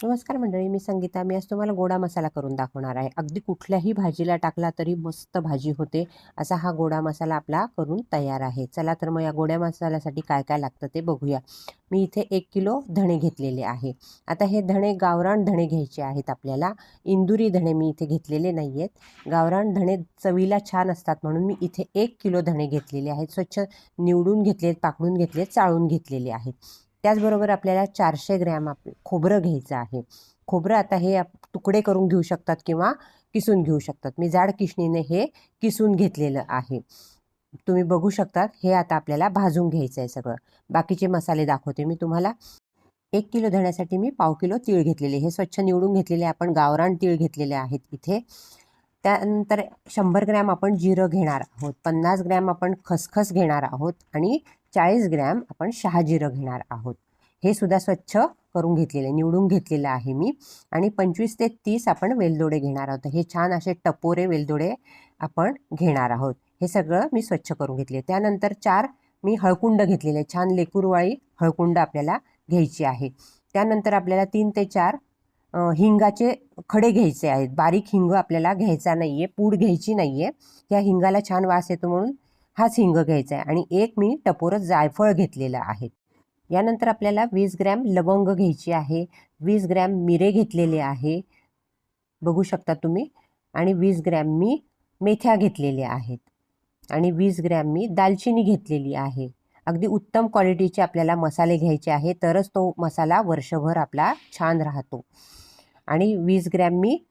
नमस्कार मंडळी मी संगीता. मी आज तुम्हाला गोडा मसाला करून दाखवणार आहे. अगदी कुठल्याही भाजीला टाकला तरी मस्त भाजी होते असा हा गोडा मसाला आपला करून तयार आहे. चला तर मग या गोड्या मसाल्यासाठी काय काय लागतं ते बघूया. मी इथे एक किलो धणे घेतलेले आहे. आता हे धणे गावरान धणे घ्यायचे आहेत आपल्याला. इंदुरी धणे मी इथे घेतलेले नाही आहेत गावरान धणे चवीला छान असतात म्हणून मी इथे एक किलो धणे घेतलेले आहेत. स्वच्छ निवडून घेतलेत पाकडून घेतलेत चाळून घेतलेले आहेत. त्याचबरोबर आपल्याला चारशे ग्रॅम आप खोबरं घ्यायचं आहे. खोबरं आता हे आप तुकडे करून घेऊ शकतात किंवा किसून घेऊ शकतात. मी जाड किसणीने हे किसून घेतलेलं आहे. तुम्ही बघू शकतात हे आता आपल्याला भाजून घ्यायचं आहे सगळं. बाकीचे मसाले दाखवते मी तुम्हाला. एक किलो धण्यासाठी मी पाव किलो तीळ घेतलेले. हे स्वच्छ निवडून घेतलेले आपण गावरान तीळ घेतलेले आहेत इथे. त्यानंतर शंभर ग्रॅम आपण जिरं घेणार आहोत. पन्नास ग्रॅम आपण खसखस घेणार आहोत आणि चाळीस ग्रॅम आपण शहाजिरं घेणार आहोत. हे सुद्धा स्वच्छ करून घेतलेले निवडून घेतलेलं आहे मी. आणि पंचवीस ते तीस आपण वेलदोडे घेणार आहोत. हे छान असे टपोरे वेलदोडे आपण घेणार आहोत. हे सगळं मी स्वच्छ करून घेतले. त्यानंतर चार मी हळकुंड घेतलेले छान लेकुरवाळी हळकुंड आपल्याला घ्यायची आहे. त्यानंतर आपल्याला तीन ते चार हिंगाचे खडे घ्यायचे आहेत. बारीक हिंग आपल्याला घ्यायचा नाही आहे पूड घ्यायची नाही आहे या हिंगाला छान वास येतो म्हणून हाच हिंग घ्यायचा आहे. आणि एक मी टपोरं जायफळ घेतलेलं आहे. यानंतर आपल्याला वीस ग्रॅम लवंग घ्यायची आहे. वीस ग्रॅम मिरे घेतलेले आहे. बघू शकता तुम्ही. आणि वीस ग्रॅम मी मेथ्या घेतलेल्या आहेत. आणि वीस ग्रॅम मी दालचिनी घेतलेली आहे. अगदी उत्तम क्वालिटीचे आपल्याला मसाले घ्यायचे आहे. तरच तो मसाला वर्षभर आपला छान राहतो. आणि वीस ग्रॅम मी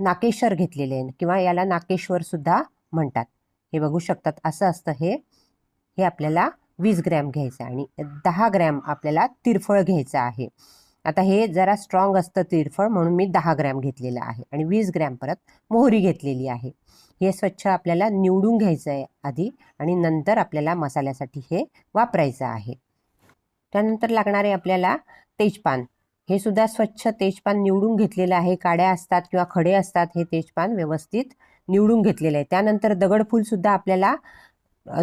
नाकेश्वर घेतलेले आहे. किंवा याला नाकेश्वरसुद्धा म्हणतात. हे बघू शकतात असं असतं हे. हे आपल्याला वीस ग्रॅम घ्यायचं आणि दहा ग्रॅम आपल्याला तिरफळ घ्यायचं आहे. आता हे जरा स्ट्रॉंग असतं तिरफळ म्हणून मी दहा ग्रॅम घेतलेलं आहे आणि वीस ग्रॅम परत मोहरी घेतलेली आहे. हे स्वच्छ आपल्याला निवडून घ्यायचं आहे आधी आणि नंतर आपल्याला मसाल्यासाठी हे वापरायचं आहे. त्यानंतर लागणारे आपल्याला तेजपान. हे सुद्धा स्वच्छ तेजपान निवडून घेतलेलं आहे. काड्या असतात किंवा खडे असतात हे तेजपान व्यवस्थित निवडून घेतलेलं आहे. त्यानंतर दगडफूलसुद्धा आपल्याला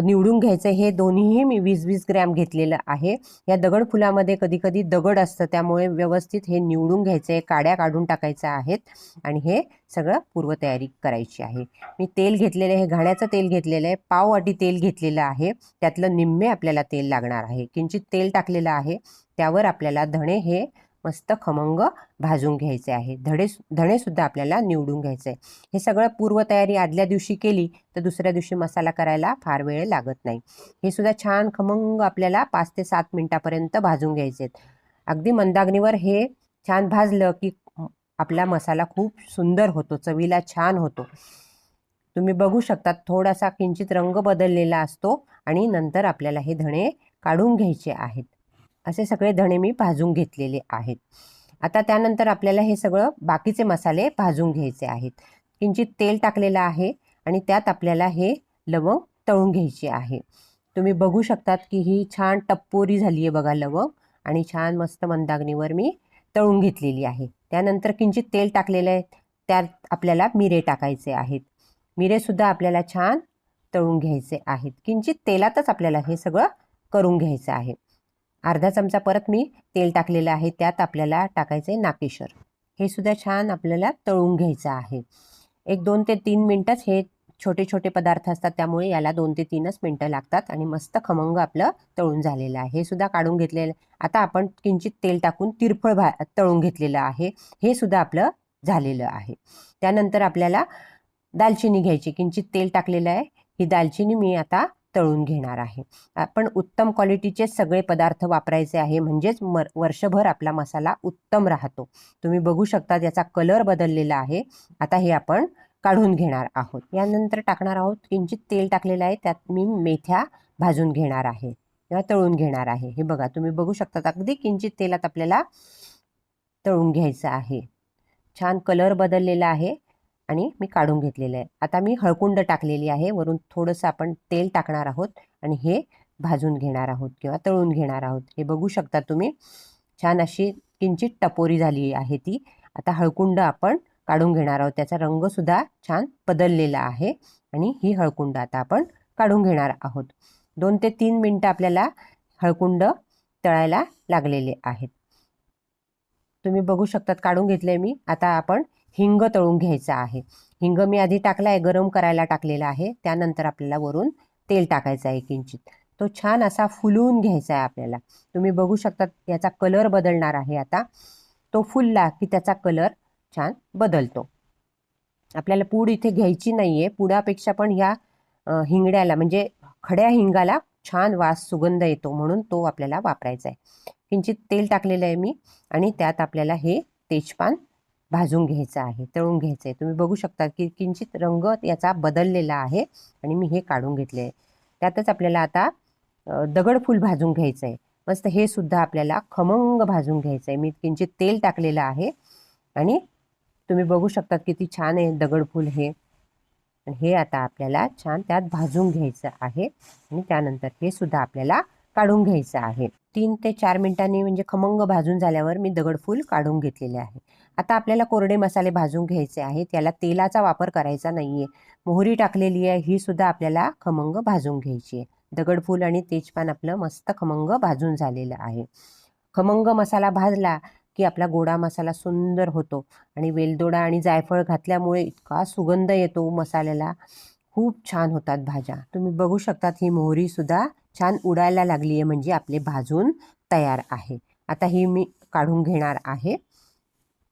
निवडून घ्यायचं हे दोन्हीही मी वीस वीस ग्रॅम घेतलेलं आहे. या दगडफुलामध्ये कधी कधी दगड असतं त्यामुळे व्यवस्थित हे निवडून घ्यायचं आहे काड्या काढून टाकायच्या आहेत आणि हे सगळं पूर्वतयारी करायची आहे. मी तेल घेतलेलं आहे हे घाण्याचं तेल घेतलेलं आहे पाव वाटी तेल घेतलेलं आहे त्यातलं निम्मे आपल्याला तेल लागणार आहे. किंचित तेल टाकलेलं आहे त्यावर आपल्याला धणे हे मस्त खमंग भाजून घ्यायचे आहे. धडे धणेसुद्धा आपल्याला निवडून घ्यायचे आहे. हे सगळं पूर्वतयारी आदल्या दिवशी केली तर दुसऱ्या दिवशी मसाला करायला फार वेळ लागत नाही. हे सुद्धा छान खमंग आपल्याला पाच ते सात मिनटापर्यंत भाजून घ्यायचे आहेत. अगदी मंदाग्नीवर हे छान भाजलं की आपला मसाला खूप सुंदर होतो चवीला छान होतो. तुम्ही बघू शकता थोडासा किंचित रंग बदललेला असतो आणि नंतर आपल्याला हे धणे काढून घ्यायचे आहेत. असे सगळे धणे मी भाजून घेतलेले आहेत. आता त्यानंतर आपल्याला हे सगळं बाकीचे मसाले भाजून घ्यायचे आहेत. किंचित तेल टाकलेलं आहे आणि त्यात आपल्याला हे लवंग तळून घ्यायचे आहे. तुम्ही बघू शकतात की ही छान टप्पोरी झाली आहे बघा लवंग आणि छान मस्त मंदाग्नीवर मी तळून घेतलेली आहे. त्यानंतर किंचित तेल टाकलेलं आहे त्यात आपल्याला मिरे टाकायचे आहेत. मिरेसुद्धा आपल्याला छान तळून घ्यायचे आहेत. किंचित तेलातच आपल्याला हे सगळं करून घ्यायचं आहे. अर्धा चमचा परत मी तेल टाकलेलं आहे त्यात आपल्याला टाकायचं आहे नाकेश्वर. हे सुद्धा छान आपल्याला तळून घ्यायचं आहे. एक दोन ते तीन मिनटंच हे छोटे छोटे पदार्थ असतात त्यामुळे याला दोन ते तीनच मिनटं लागतात आणि मस्त खमंग आपलं तळून झालेलं आहे. हे सुद्धा काढून घेतलेलं आता आपण किंचित तेल टाकून तिरफळ भा तळून घेतलेलं आहे. हे सुद्धा आपलं झालेलं आहे. त्यानंतर आपल्याला दालचिनी घ्यायची किंचित तेल टाकलेलं आहे. ही दालचिनी मी आता तळून घेणार आहे. आपण उत्तम क्वालिटीचे सगळे पदार्थ वापरायचे आहे म्हणजेच मर वर्षभर आपला मसाला उत्तम राहतो. तुम्ही बघू शकता याचा कलर बदललेला आहे. आता हे आपण काढून घेणार आहोत. यानंतर टाकणार आहोत किंचित तेल टाकलेलं आहे त्यात मी मेथ्या भाजून घेणार आहे. किंवा तळून घेणार आहे. हे बघा तुम्ही बघू शकता अगदी किंचित तेलात आपल्याला तळून घ्यायचं आहे. छान कलर बदललेला आहे. आणि मी काढून घेतलेलं आहे. आता मी हळकुंड टाकलेली आहे. वरून थोडंसं आपण तेल टाकणार आहोत आणि हे भाजून घेणार आहोत किंवा तळून घेणार आहोत. हे बघू शकता तुम्ही. छान अशी किंचित टपोरी झाली आहे ती. आता हळकुंड आपण काढून घेणार आहोत. त्याचा रंगसुद्धा छान बदललेला आहे आणि ही हळकुंड आता आपण काढून घेणार आहोत. दोन ते तीन मिनटं आपल्याला हळकुंड तळायला लागलेले आहेत. तुम्ही बघू शकतात काढून घेतले मी. आता आपण हिंग तळून घ्यायचा आहे. हिंग मी आधी टाकला आहे गरम करायला टाकलेला आहे. त्यानंतर आपल्याला वरून तेल टाकायचं आहे किंचित तो छान असा फुलवून घ्यायचा आहे आपल्याला. तुम्ही बघू शकतात याचा कलर बदलणार आहे आता. तो फुलला की त्याचा कलर छान बदलतो. आपल्याला पूड इथे घ्यायची नाही आहे पुडापेक्षा पण ह्या हिंगड्याला म्हणजे खड्या हिंगाला छान वास सुगंध येतो म्हणून तो आपल्याला वापरायचा आहे. किंचित तेल टाकलेलं आहे मी आणि त्यात आपल्याला हे तेजपान भाजून घ्यायचं आहे तळून घ्यायचं आहे. तुम्ही बघू शकता की किंचित रंग याचा बदललेला आहे आणि मी हे काढून घेतले आहे. त्यातच आपल्याला आता दगडफूल भाजून घ्यायचं आहे. मस्त हे सुद्धा आपल्याला खमंग भाजून घ्यायचं आहे. मी किंचित तेल टाकलेलं आहे आणि तुम्ही बघू शकतात किती छान आहे दगडफूल हे. हे आता आपल्याला छान त्यात भाजून घ्यायचं आहे आणि त्यानंतर हे सुद्धा आपल्याला काढून घ्यायचं आहे. तीन ते चार मिनिटांनी म्हणजे खमंग भाजून झाल्यावर मी दगडफूल काढून घेतलेले आहे. आता आपल्याला कोरडे मसाले भाजून घ्यायचे आहेत. त्याला तेलाचा वापर करायचा नाही आहे मोहरी टाकलेली आहे. ही सुद्धा आपल्याला खमंग भाजून घ्यायची आहे. दगडफूल आणि तेजपान आपलं मस्त खमंग भाजून झालेलं आहे. खमंग मसाला भाजला की आपला गोडा मसाला सुंदर होतो. आणि वेलदोडा आणि जायफळ घातल्यामुळे इतका सुगंध येतो मसाल्याला. खूप छान होतात भाज्या. तुम्ही बघू शकतात ही मोहरीसुद्धा छान उडायला लागली आहे म्हणजे आपले भाजून तयार आहे. आता ही मी काढून घेणार आहे.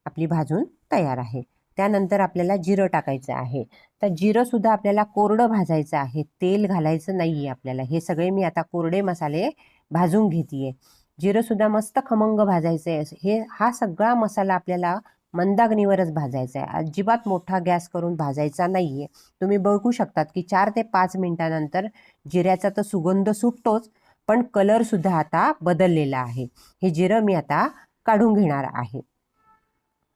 आपली भाजून तयार आहे. त्यानंतर आपल्याला जिरं टाकायचं आहे. तर जिरंसुद्धा आपल्याला कोरडं भाजायचं आहे. तेल घालायचं नाही आहे आपल्याला. हे सगळे मी आता कोरडे मसाले भाजून घेते आहे जिरंसुद्धा मस्त खमंग भाजायचं आहे हे हा सगळा मसाला आपल्याला मंदाग्नीवरच भाजायचा आहे अजिबात मोठा गॅस करून भाजायचा नाही आहे तुम्ही बघू शकतात की चार ते पाच मिनटानंतर जिऱ्याचा तर सुगंध सुटतोच पण कलरसुद्धा आता बदललेला आहे. हे जिरं मी आता काढून घेणार आहे.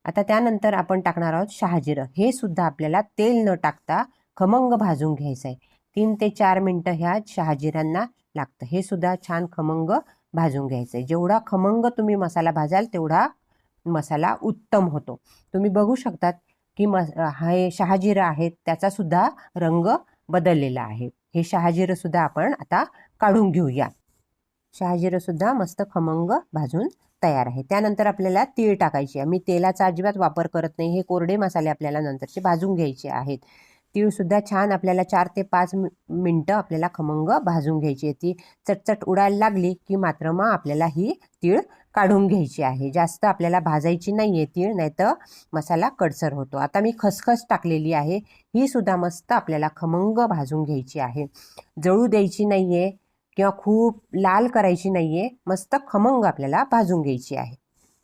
आता त्यानंतर आपण टाकणार आहोत शहाजिरं हे सुद्धा आपल्याला तेल न टाकता खमंग भाजून घ्यायचं आहे तीन ते चार मिनटं ह्या शहाजिरांना लागतं. हे सुद्धा छान खमंग भाजून घ्यायचं आहे जेवढा खमंग तुम्ही मसाला भाजाल तेवढा मसाला उत्तम होतो. तुम्ही बघू शकतात की मस हे शहाजिरं आहेत त्याचासुद्धा रंग बदललेला आहे. हे शहाजिरंसुद्धा आपण आता काढून घेऊया. शहाजिरंसुद्धा मस्त खमंग भाजून तयार आहे. त्यानंतर आपल्याला तीळ टाकायची आहे. मी तेलाचा अजिबात वापर करत नाही. हे कोरडे मसाले आपल्याला नंतरचे भाजून घ्यायचे आहेत. तीळसुद्धा छान आपल्याला चार ते पाच मिनटं आपल्याला खमंग भाजून घ्यायची आहे. ती चटचट उडायला लागली की मात्र मग आपल्याला ही तीळ काढून घ्यायची आहे. जास्त आपल्याला भाजायची नाही आहे तीळ नाही तर मसाला कडसर होतो. आता मी खसखस टाकलेली आहे. ही सुद्धा मस्त आपल्याला खमंग भाजून घ्यायची आहे. जळू द्यायची नाही आहे किंवा खूप लाल करायची नाही आहे मस्त खमंग आपल्याला भाजून घ्यायची आहे.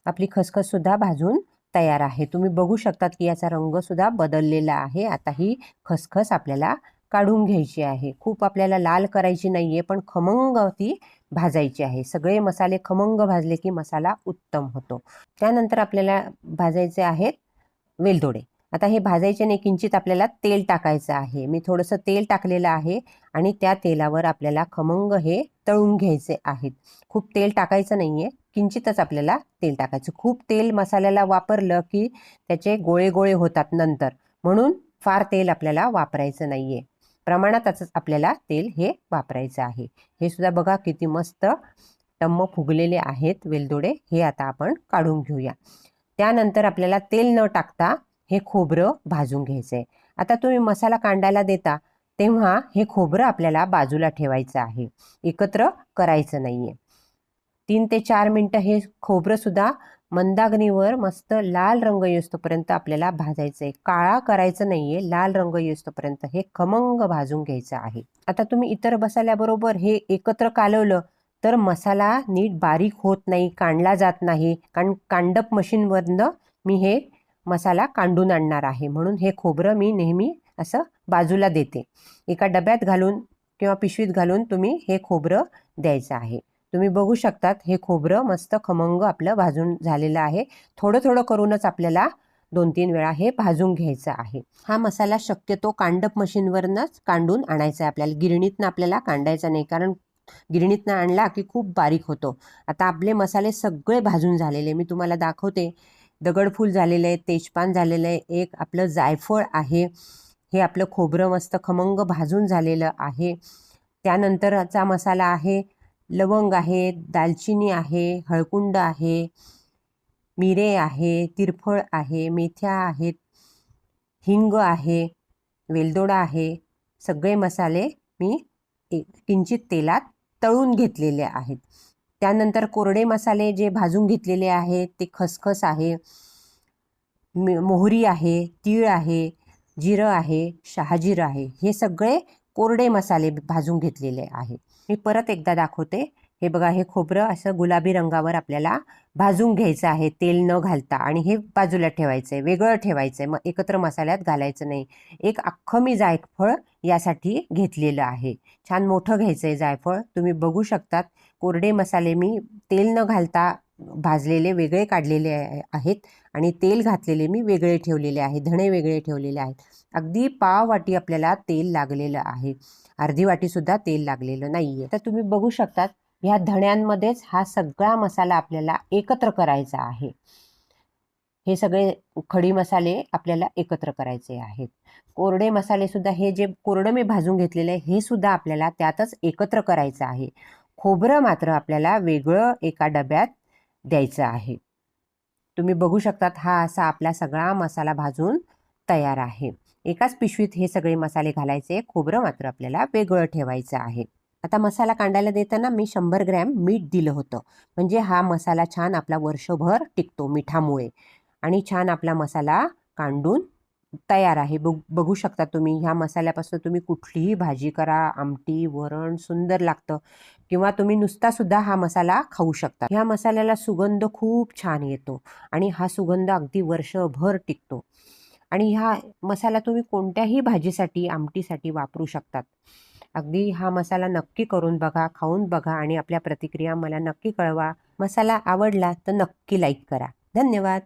आपली खसखससुद्धा भाजून तयार आहे. तुम्ही बघू शकतात की याचा रंगसुद्धा बदललेला आहे. आता ही खसखस आपल्याला काढून घ्यायची आहे. खूप आपल्याला लाल करायची नाही आहे पण खमंग ती भाजायची आहे. सगळे मसाले खमंग भाजले की मसाला उत्तम होतो. त्यानंतर आपल्याला भाजायचे आहेत वेलदोडे. आता हे भाजायचे नाही किंचित आपल्याला तेल टाकायचं आहे. मी थोडंसं तेल टाकलेलं आहे आणि त्या तेलावर आपल्याला खमंग हे तळून घ्यायचे आहेत. खूप तेल टाकायचं नाही आहे किंचितच आपल्याला तेल टाकायचं. खूप तेल मसाल्याला वापरलं की त्याचे गोळे गोळे होतात नंतर. म्हणून फार तेल आपल्याला वापरायचं नाही आहे प्रमाणातच आपल्याला तेल हे वापरायचं आहे. हे सुद्धा बघा किती मस्त टम्म फुगलेले आहेत वेलदोडे. हे आता आपण काढून घेऊया. त्यानंतर आपल्याला तेल न टाकता हे खोबरं भाजून घ्यायचं आहे आता तुम्ही मसाला कांडायला देता तेव्हा हे खोबरं आपल्याला बाजूला ठेवायचं आहे. एकत्र करायचं नाही आहे तीन ते चार मिनटं हे खोबरंसुद्धा मंदाग्नीवर मस्त लाल रंग येतोपर्यंत आपल्याला भाजायचं आहे काळा करायचं नाही आहे लाल रंग येतोपर्यंत हे खमंग भाजून घ्यायचं आहे. आता तुम्ही इतर मसाल्याबरोबर हे एकत्र कालवलं तर मसाला नीट बारीक होत नाही कांडला जात नाही. कारण कांडप मशीनवरनं मी हे मसाला कांडून आणणार आहे. म्हणून हे खोबरं मी नेहमी असं बाजूला देते. एका डब्यात घालून किंवा पिशवीत घालून तुम्ही हे खोबरं द्यायचं आहे. तुम्ही बघू शकतात हे खोबरं मस्त खमंग आपलं भाजून झालेलं आहे. थोडं थोडं करूनच आपल्याला दोन तीन वेळा हे भाजून घ्यायचं आहे. हा मसाला शक्यतो कांडप मशीनवरनंच कांडून आणायचा आहे आपल्याला. गिरणीतनं आपल्याला कांडायचा नाही कारण गिरणीतनं आणला की खूप बारीक होतो. आता आपले मसाले सगळे भाजून झालेले मी तुम्हाला दाखवते. दगडफूल झालेलं आहे तेजपान झालेलं आहे एक आपलं जायफळ आहे. हे आपलं खोबरं मस्त खमंग भाजून झालेलं आहे. त्यानंतरचा मसाला आहे लवंग आहे दालचिनी आहे हळकुंड आहे मिरे आहे तिरफळ आहे मेथ्या आहेत हिंग आहे वेलदोडा आहे. सगळे मसाले मी एक किंचित तेलात तळून घेतलेले आहेत. त्यानंतर कोरडे मसाले जे भाजून घेतलेले आहेत ते खसखस आहे मोहरी आहे तीळ आहे जिरं आहे शहाजिरं आहे. हे सगळे कोरडे मसाले भाजून घेतलेले आहेत. मी परत एकदा दाखवते. हे बघा हे खोबरं असं गुलाबी रंगावर आपल्याला भाजून घ्यायचं आहे. तेल न घालता आणि हे बाजूला ठेवायचं आहे वेगळं ठेवायचं आहे मग एकत्र मसाल्यात घालायचं नाही. एक अख्खं मी जायफळ यासाठी घेतलेलं आहे. छान मोठं घ्यायचं आहे जायफळ. तुम्ही बघू शकतात. कोरडे मसाले मी तेल न घालता भाजलेले वेगळे काढलेले आहेत आणि तेल घातलेले मी वेगळे ठेवलेले आहे. धणे वेगळे ठेवलेले आहेत. अगदी पाव वाटी आपल्याला तेल लागलेलं आहे. अर्धी वाटीसुद्धा तेल लागलेलं नाही आहे तर तुम्ही बघू शकतात ह्या धण्यांमध्येच हा सगळा मसाला आपल्याला एकत्र करायचा आहे. हे सगळे खडी मसाले आपल्याला एकत्र करायचे आहेत. कोरडे मसाले सुद्धा हे जे कोरडं मी भाजून घेतलेलं आहे हे सुद्धा आपल्याला त्यातच एकत्र करायचं आहे. खोबरं मात्र आपल्याला वेगळं एका डब्यात द्यायचं आहे. तुम्ही बघू शकतात हा असा आपला सगळा मसाला भाजून तयार आहे. एकाच पिशवीत हे सगळे मसाले घालायचे. खोबरं मात्र आपल्याला वेगळं ठेवायचं आहे. आता मसाला कांडायला देताना मी शंभर ग्रॅम मीठ दिलं होतं. म्हणजे हा मसाला छान आपला वर्षभर टिकतो मिठामुळे. आणि छान आपला मसाला कांडून तयार आहे. बघ बघू शकता तुम्ही ह्या मसाल्यापासून तुम्ही कुठलीही भाजी करा आमटी वरण सुंदर लागतं. किंवा तुम्ही नुसता सुद्धा हा मसाला खाऊ शकता. ह्या मसाल्याला सुगंध खूप छान येतो. आणि हा सुगंध अगदी वर्षभर टिकतो. आणि हा मसाला तुम्ही कोणत्याही भाजीसाठी आमटीसाठी वापरू शकतात. अगदी हा मसाला नक्की करून बघा खाऊन बघा आणि आपल्या प्रतिक्रिया मला नक्की कळवा. मसाला आवडला तर नक्की लाईक करा. धन्यवाद.